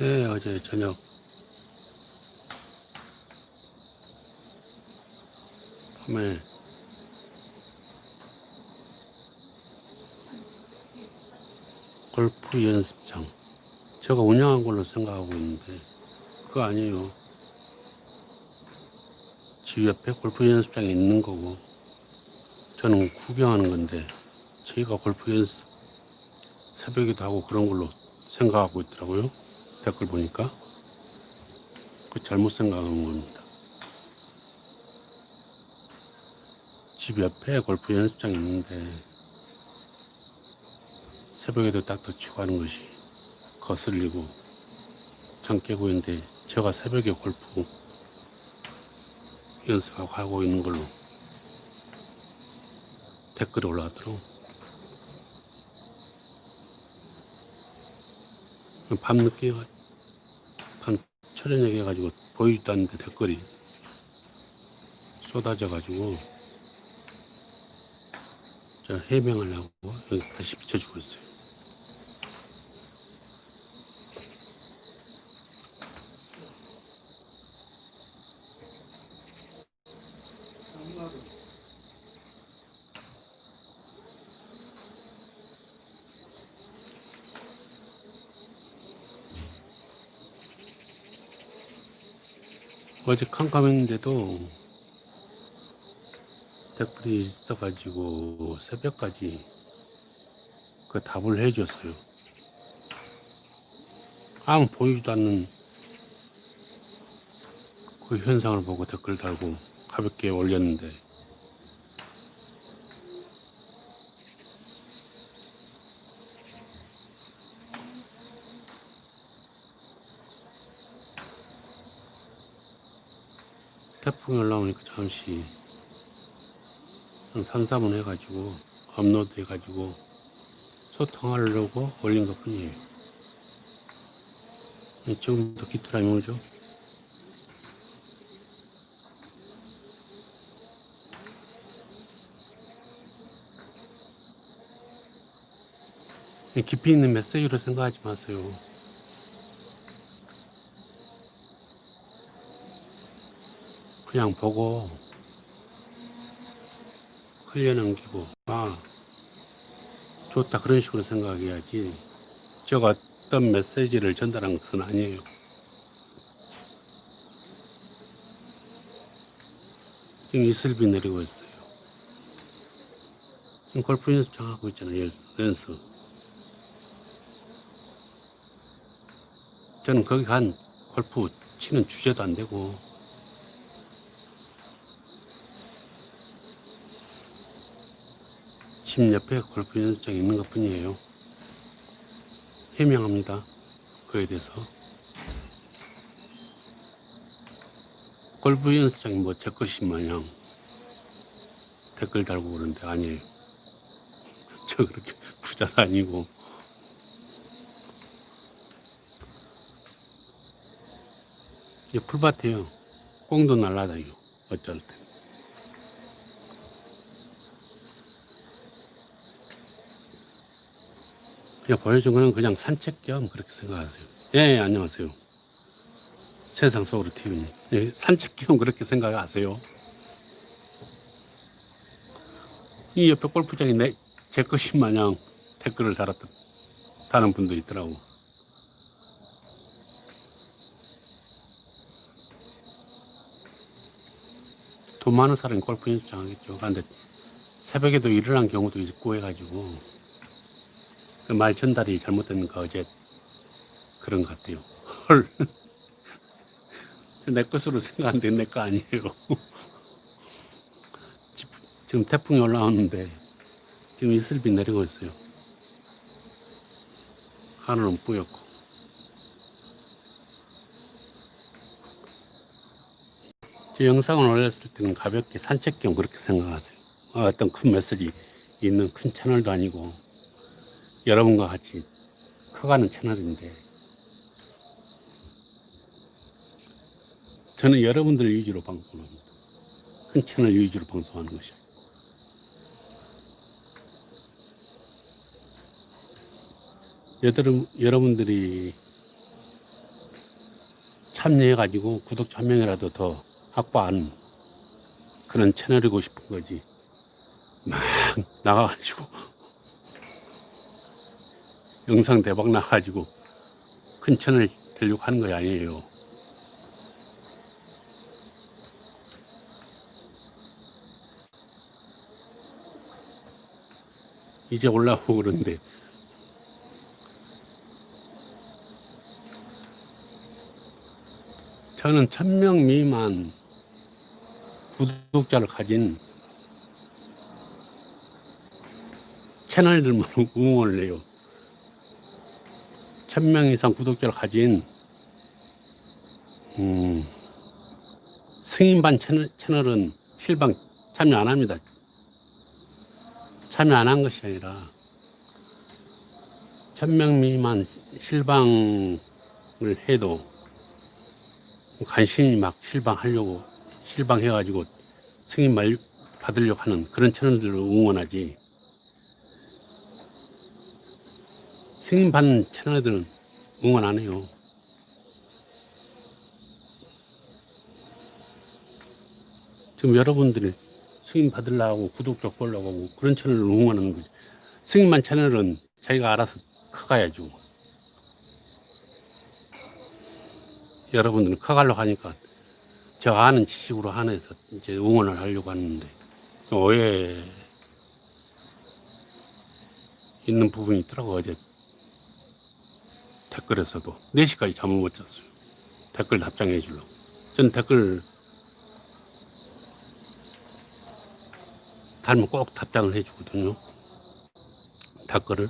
네, 어제 저녁 밤에 골프 연습장 제가 운영한 걸로 생각하고 있는데 그거 아니에요. 집 옆에 골프 연습장이 있는 거고 저는 구경하는 건데 저희가 골프 연습 새벽에도 하고 그런 걸로 생각하고 있더라고요. 댓글 보니까 그 잘못 생각한 겁니다. 집 옆에 골프 연습장이 있는데 새벽에도 딱도 치고 하는 것이 거슬리고 잠 깨고 있는데 제가 새벽에 골프 연습하고 하고 있는 걸로 댓글이 올라왔더라고. 밤늦게 가- 밤 철저녁에 해가지고 보이지도 않는데 댓글이 쏟아져가지고 저 해명하려고 여기 다시 비춰주고 있어요. 어제 캄캄했는데도 댓글이 있어가지고 새벽까지 그 답을 해줬어요. 아무 보이지도 않는 그 현상을 보고 댓글 달고 가볍게 올렸는데 태 풍이 올라오니까 잠시 한 3, 4분 해가지고 업로드 해가지고 소통하려고 올린 것 뿐이에요. 네, 지금부터 귀뚜라미 오죠? 네, 깊이 있는 메시지로 생각하지 마세요. 그냥 보고 흘려넘기고. 아 좋다. 그런 식으로 생각해야지. 제가 어떤 메시지를 전달한 것은 아니에요. 지금 이슬비 내리고 있어요. 지금 골프 연습장 하고 있잖아요. 연습, 연습. 저는 거기 간 골프 치는 주제도 안 되고 집 옆에 골프 연습장이 있는 것 뿐이에요. 해명합니다. 그에 대해서. 골프 연습장이 뭐 제 것이 마냥 댓글 달고 그러는데 아니에요. 저 그렇게 부자도 아니고. 이게 풀밭이에요. 꽁도 날라다니고 어쩔 때. 그냥 보여준 거는 그냥 산책 겸 그렇게 생각하세요. 예, 예, 안녕하세요. 세상 속으로 TV님. 예, 산책 겸 그렇게 생각하세요. 이 옆에 골프장이 내, 제 것인 마냥 댓글을 달았다, 다는 분도 있더라고. 돈 많은 사람이 골프 연습장 하겠죠. 근데 새벽에도 일을 한 경우도 있고 해가지고 그 말 전달이 잘못됐는가 어제 그런 것 같아요. 헐. 내 것으로 생각하는데 내 거 아니에요. 지- 지금 태풍이 올라오는데 지금 이슬비 내리고 있어요. 하늘은 뿌옇고. 제 영상을 올렸을 때는 가볍게 산책 겸 그렇게 생각하세요. 어, 어떤 큰 메시지 있는 큰 채널도 아니고 여러분과 같이 커가는 채널인데 저는 여러분들 위주로 방송합니다. 큰 채널 위주로 방송하는 것이요. 여러분, 여러분들이 참여해가지고 구독자 한 명이라도 더 확보한 그런 채널이고 싶은 거지. 막 나가가지고 영상 대박 나가지고 큰 채널 되려고 하는 거 아니에요. 이제 올라오고 그런데 저는 천명 미만 구독자를 가진 채널들만 응원을 해요. 천명 이상 구독자를 가진 음, 승인반 채널, 채널은 실방 참여 안 합니다. 참여 안 한 것이 아니라 천명 미만 실방을 해도 간신히 막 실방하려고 실방해가지고 승인 말 받으려고 하는 그런 채널들을 응원하지 승인 받는 채널들은 응원 안 해요. 지금 여러분들이 승인 받으려고 구독자 보려고 하고 그런 채널을 응원하는 거지. 승인만 채널은 자기가 알아서 커가야죠. 여러분들은 커가려고 하니까 저 아는 지식으로 한해서 이제 응원을 하려고 하는데 오해 있는 부분이 있더라고 어제 댓글에서도 4시까지 잠을 못 잤어요. 댓글 답장해 주려고. 전 댓글 달면 꼭 답장을 해 주거든요. 댓글을.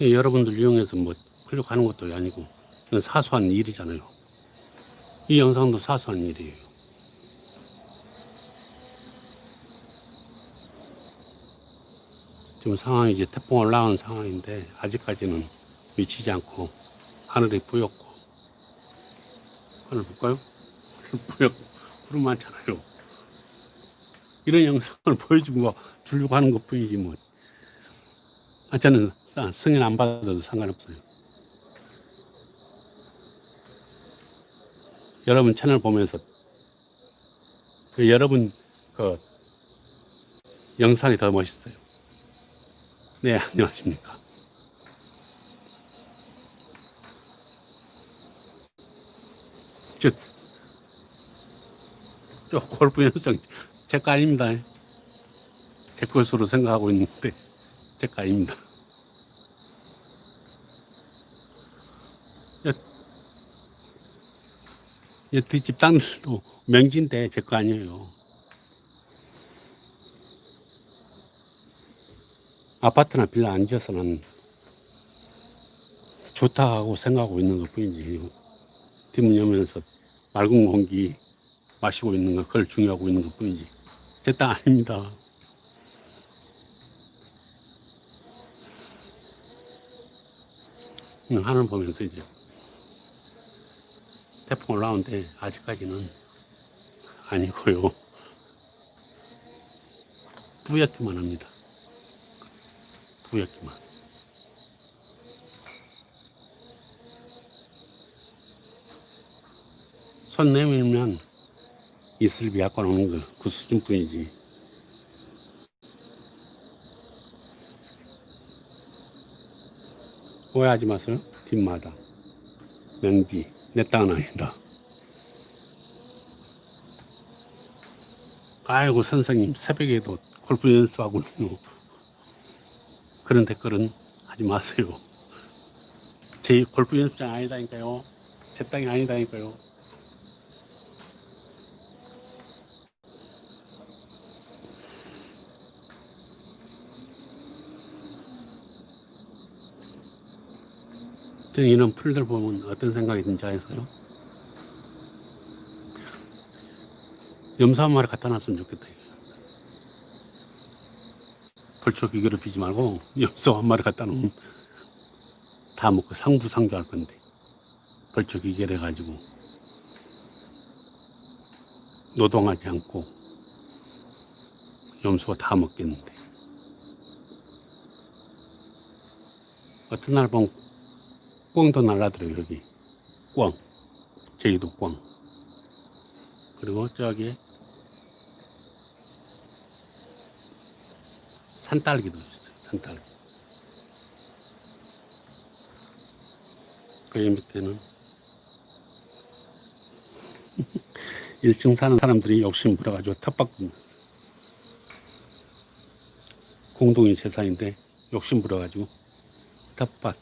예, 여러분들 이용해서 뭐 클릭하는 것도 아니고 사소한 일이잖아요. 이 영상도 사소한 일이에요. 지금 상황이 이제 태풍 올라온 상황인데 아직까지는 미치지 않고 하늘이 뿌옇고 하늘 볼까요? 뿌옇고 구름 많잖아요. 이런 영상을 보여주고 주려고 하는 것 뿐이지 뭐. 아, 저는 싸- 승인 안 받아도 상관없어요. 여러분 채널 보면서 그 여러분 그 영상이 더 멋있어요. 네, 안녕하십니까. 저, 저 골프 연습장 제거 아닙니다. 제 것으로 생각하고 있는데 제거 아닙니다. 이 뒷집 땅들도 명지인데 제 거 아니에요. 아파트나 빌라 안 지어서는 좋다고 생각하고 있는 것 뿐이지. 뒷문 여면서 맑은 공기 마시고 있는 거, 그걸 중요하고 있는 것 뿐이지. 제땅 아닙니다. 그냥 하늘 보면서 이제 태풍 올라오는데 아직까지는 아니고요. 뿌옇기만 합니다. 뿌옇기만. 손 내밀면 이슬비 약간 오는 거, 그 수준뿐이지. 오해하지 마세요. 뒷마당. 명지. 내 땅은 아니다. 아이고, 선생님, 새벽에도 골프 연습하군요. 그런 댓글은 하지 마세요. 제 골프 연습장 아니다니까요. 제 땅이 아니다니까요. 이런 풀들 보면 어떤 생각이 든지 아세요? 염소 한 마리 갖다 놨으면 좋겠다. 벌초 기계를 비지 말고 염소 한 마리 갖다 놓으면 다 먹고 상부상조 할 건데. 벌초 기계를 해가지고. 노동하지 않고 염소가 다 먹겠는데. 어떤 날 보면 꿩도 날라들어요 여기. 꿩 제주도 꿩 그리고 저기 산딸기도 있어요 산딸기. 그 밑에는 1층 사는 사람들이 욕심 부려가지고 텃밭 공동의 재산인데 욕심 부려가지고 텃밭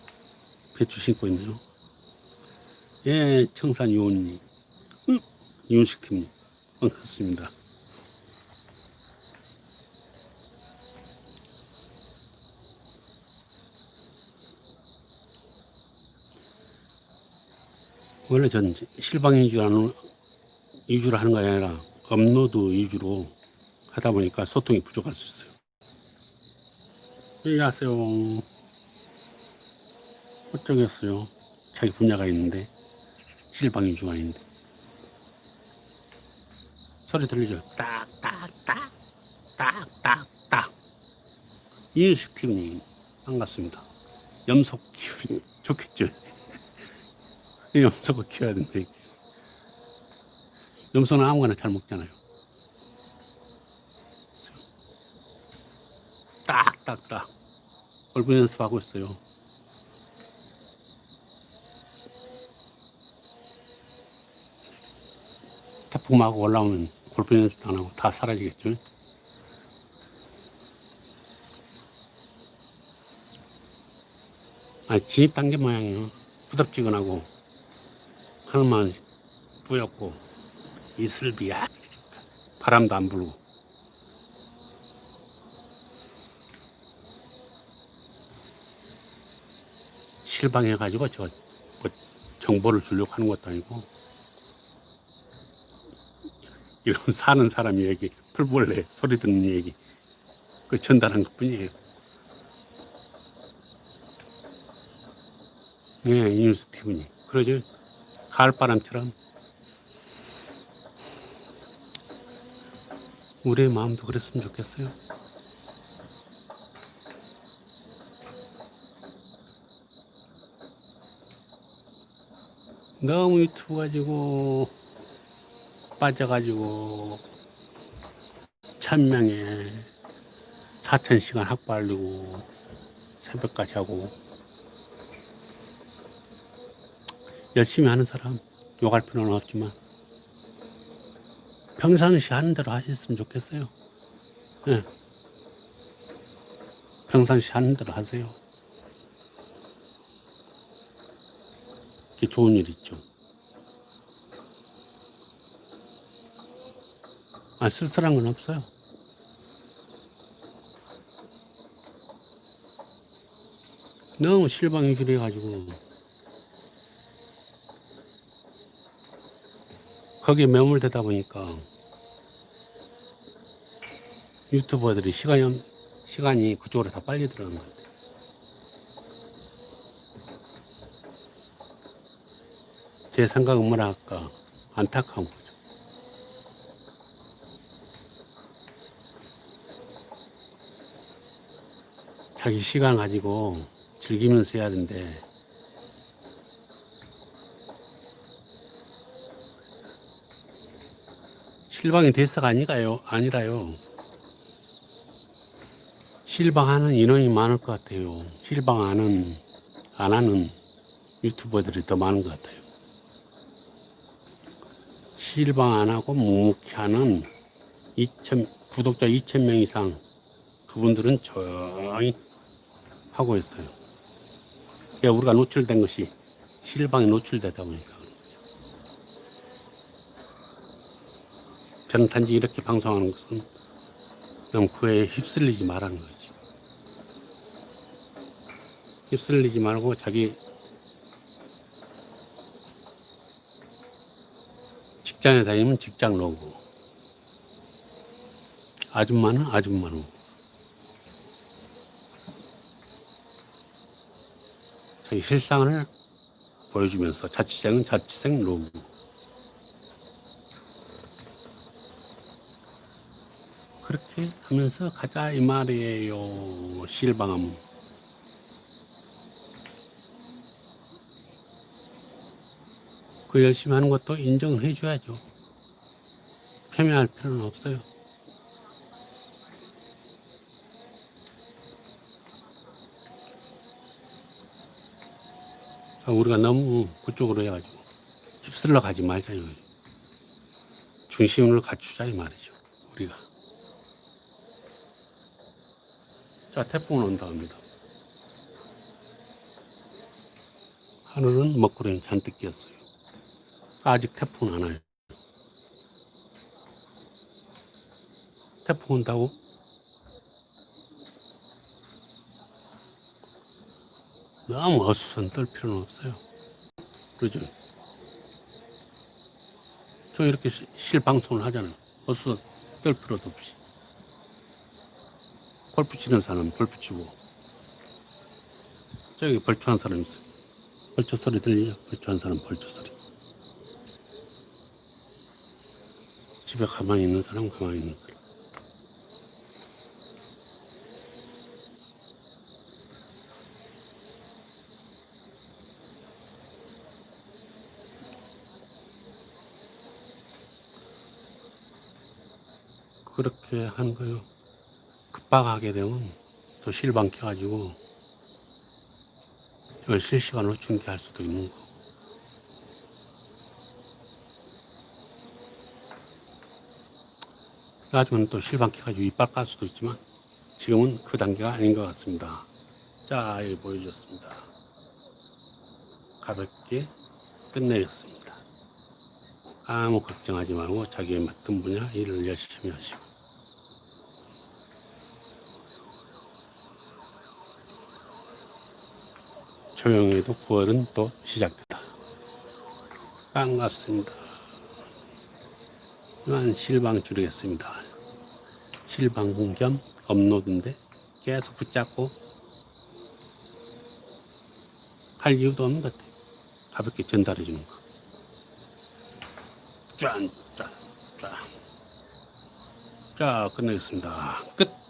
배추 심고 있네요. 예, 청산 이온님, 응, 팀님. 반갑습니다. 원래 전 실방 위주라는 위주로 하는 거 아니라 업로드 위주로 하다 보니까 소통이 부족할 수 있어요. 안녕하세요. 어쩌겠어요. 자기 분야가 있는데 실방 위주가 아닌데 소리 들리죠? 딱딱딱 딱딱딱 이유식 팀님 반갑습니다. 염소 키우니 좋겠죠? 염소가 키워야 되는데 염소는 아무거나 잘 먹잖아요. 딱딱딱 얼굴 연습하고 있어요. 태풍하고 올라오면 골프 연습도 안 하고 다 사라지겠죠. 아, 진입 단계 모양이에요. 부덥지근하고 하늘만 뿌옇고 이슬비야 바람도 안 불고 실방해가지고 저 뭐 정보를 주려고 하는 것도 아니고 이런 사는 사람 얘기 풀벌레 소리 듣는 얘기 그 전달한 것 뿐이에요. 네, 이뉴스 티브니 그러죠. 가을바람처럼 우리의 마음도 그랬으면 좋겠어요. 너무 유튜브 가지고 빠져가지고 천명에 4천 시간 학발리고 새벽까지 하고 열심히 하는 사람 욕할 필요는 없지만 평상시 하는 대로 하셨으면 좋겠어요. 예. 평상시 하는 대로 하세요. 그게 좋은 일 있죠. 아, 쓸쓸한 건 없어요. 너무 실망이 해가지고 거기에 매몰되다 보니까 유튜버들이 시간이 시간이 그쪽으로 다 빨리 들어가는 것 같아요. 제 생각은 뭐랄까 안타까운 거죠. 자기 시간 가지고 즐기면서 해야 되는데 실방이 대사가 아니가요? 아니라요. 실방하는 인원이 많을 것 같아요. 실방하는 안 하는 유튜버들이 더 많은 것 같아요. 실방 안 하고 묵묵히 하는 2천 구독자 2천 명 이상 그분들은 조용히 하고 있어요. 그러니까 우리가 노출된 것이 실방에 노출되다 보니까 저는 단지 이렇게 방송하는 것은 너무 그에 휩쓸리지 말라는 거지. 휩쓸리지 말고 자기 직장에 다니면 직장 로고. 아줌마는 아줌마로 자기 실상을 보여주면서 자취생은 자취생 로고 그렇게 하면서 가자 이 말이에요. 실방암. 그 열심히 하는 것도 인정을 해줘야죠. 폄훼할 필요는 없어요. 아, 우리가 너무 그쪽으로 해가지고 휩쓸러 가지 말자 이거죠. 중심을 갖추자 이 말이죠. 우리가. 자, 태풍은 온다 합니다. 하늘은 먹구름이 잔뜩 끼었어요. 아직 태풍은 안 와요. 태풍 온다고? 너무 어수선 떨 필요는 없어요. 그러죠? 저 이렇게 시- 실방송을 하잖아요. 어수선 떨 필요도 없이. 골프 치는 사람은 골프 치고. 저기 벌초한 사람 있어요. 벌초 소리 들리죠? 벌초한 사람 벌초 소리. 집에 가만히 있는 사람 가만히 있는 사람. 그렇게 하는 거요. 급박하게 되면 또 실방 켜가지고 이걸 실시간으로 중계할 수도 있는 거. 나중에는 또 실방 켜가지고 이빨 깔 수도 있지만 지금은 그 단계가 아닌 것 같습니다. 자, 여기 보여줬습니다. 가볍게 끝내렸습니다. 아무 걱정하지 말고 자기의 맡은 분야 일을 열심히 하시고 조용해도 9월은 또 시작됐다. 반갑습니다. 이만 실방 줄이겠습니다. 실방 겸 업로드인데 계속 붙잡고 할 이유도 없는 것 같아요. 가볍게 전달해 주는 거. 짠, 짠, 짠. 자, 끝내겠습니다. 끝.